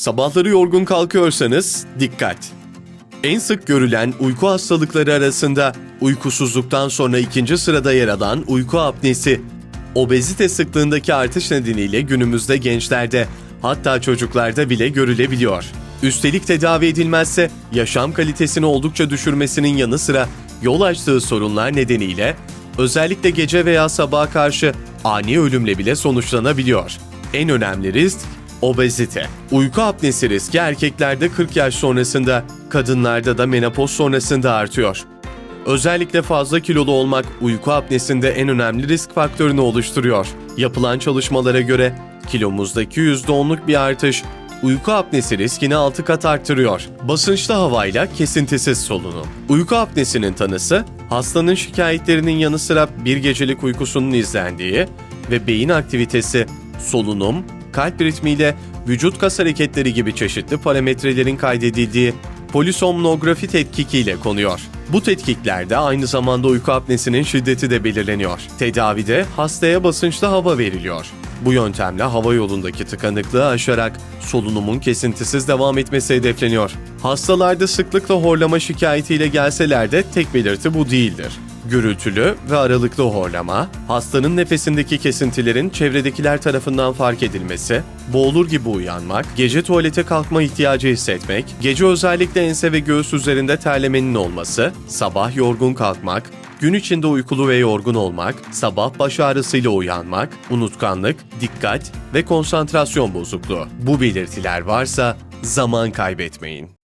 Sabahları yorgun kalkıyorsanız dikkat. En sık görülen uyku hastalıkları arasında uykusuzluktan sonra ikinci sırada yer alan uyku apnesi, obezite sıklığındaki artış nedeniyle günümüzde gençlerde hatta çocuklarda bile görülebiliyor. Üstelik tedavi edilmezse yaşam kalitesini oldukça düşürmesinin yanı sıra yol açtığı sorunlar nedeniyle özellikle gece veya sabaha karşı ani ölümle bile sonuçlanabiliyor. En önemli risk Obezite. Uyku apnesi riski erkeklerde 40 yaş sonrasında, kadınlarda da menopoz sonrasında artıyor. Özellikle fazla kilolu olmak uyku apnesinde en önemli risk faktörünü oluşturuyor. Yapılan çalışmalara göre kilomuzdaki %10'luk bir artış uyku apnesi riskini 6 kat arttırıyor. Basınçlı havayla kesintisiz solunum. Uyku apnesinin tanısı, hastanın şikayetlerinin yanı sıra bir gecelik uykusunun izlendiği ve beyin aktivitesi, solunum, kalp ritmiyle vücut kas hareketleri gibi çeşitli parametrelerin kaydedildiği polisomnografi tetkikiyle konuyor. Bu tetkiklerde aynı zamanda uyku apnesinin şiddeti de belirleniyor. Tedavide hastaya basınçlı hava veriliyor. Bu yöntemle hava yolundaki tıkanıklığı aşarak solunumun kesintisiz devam etmesi hedefleniyor. Hastalarda sıklıkla horlama şikayetiyle gelseler de tek belirti bu değildir. Gürültülü ve aralıklı horlama, hastanın nefesindeki kesintilerin çevredekiler tarafından fark edilmesi, boğulur gibi uyanmak, gece tuvalete kalkma ihtiyacı hissetmek, gece özellikle ense ve göğüs üzerinde terlemenin olması, sabah yorgun kalkmak, gün içinde uykulu ve yorgun olmak, sabah baş ağrısıyla uyanmak, unutkanlık, dikkat ve konsantrasyon bozukluğu. Bu belirtiler varsa zaman kaybetmeyin.